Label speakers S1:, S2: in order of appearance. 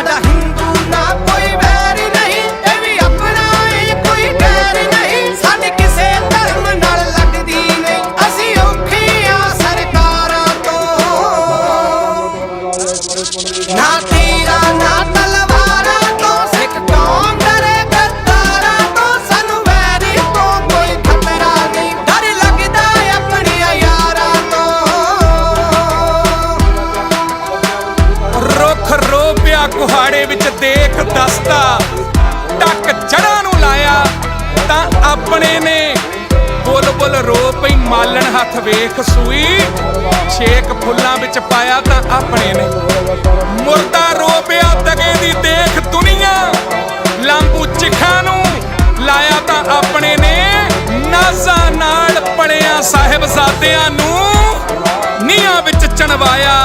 S1: ਸਾਡਾ ਹਿੰਦੂ ਨਾ ਕੋਈ ਵੈਰ ਨਹੀਂ, ਇਹ ਵੀ ਆਪਣਾ ਏ ਕੋਈ ਗੈਰ ਨਹੀਂ। ਸਾਡੀ ਕਿਸੇ ਧਰਮ ਨਾਲ ਲੱਗਦੀ ਨਹੀਂ, ਅਸੀਂ ਔਖੇ ਆ ਸਰਕਾਰਾਂ ਤੋਂ। ਨਾ ਤੀਰਾਂ
S2: ਰੋਪਿਆ ਕੁਹਾੜੇ ਵਿੱਚ ਦੇਖ ਦਸਤਾ। ਟੱਕ ਜੜਾਂ ਨੂੰ ਲਾਇਆ, ਤਾਂ ਆਪਣੇ ਨੇ ਬੁੱਲ ਬੁੱਲ ਰੋ ਪਈ, ਮਾਲਣ ਹੱਥ ਵੇਖ ਸੂਈ। ਛੇਕ ਫੁੱਲਾਂ ਵਿੱਚ ਪਾਇਆ ਤਾਂ ਆਪਣੇ ਨੇ। ਮੁਰਦਾ ਰੋਪਿਆ ਦਗੇ ਦੀ ਦੇਖ ਦੁਨੀਆ। ਲਾਂਬੂ ਚਿਖਾਂ ਨੂੰ ਲਾਇਆ ਤਾਂ ਆਪਣੇ ਨੇ। ਨਾਜ਼ਾ ਨਾਲ ਪੜਿਆ ਸਾਹਿਬਜ਼ਾਦਿਆਂ ਨੂੰ ਨੀਹਾਂ ਵਿੱਚ ਚਣਵਾਇਆ।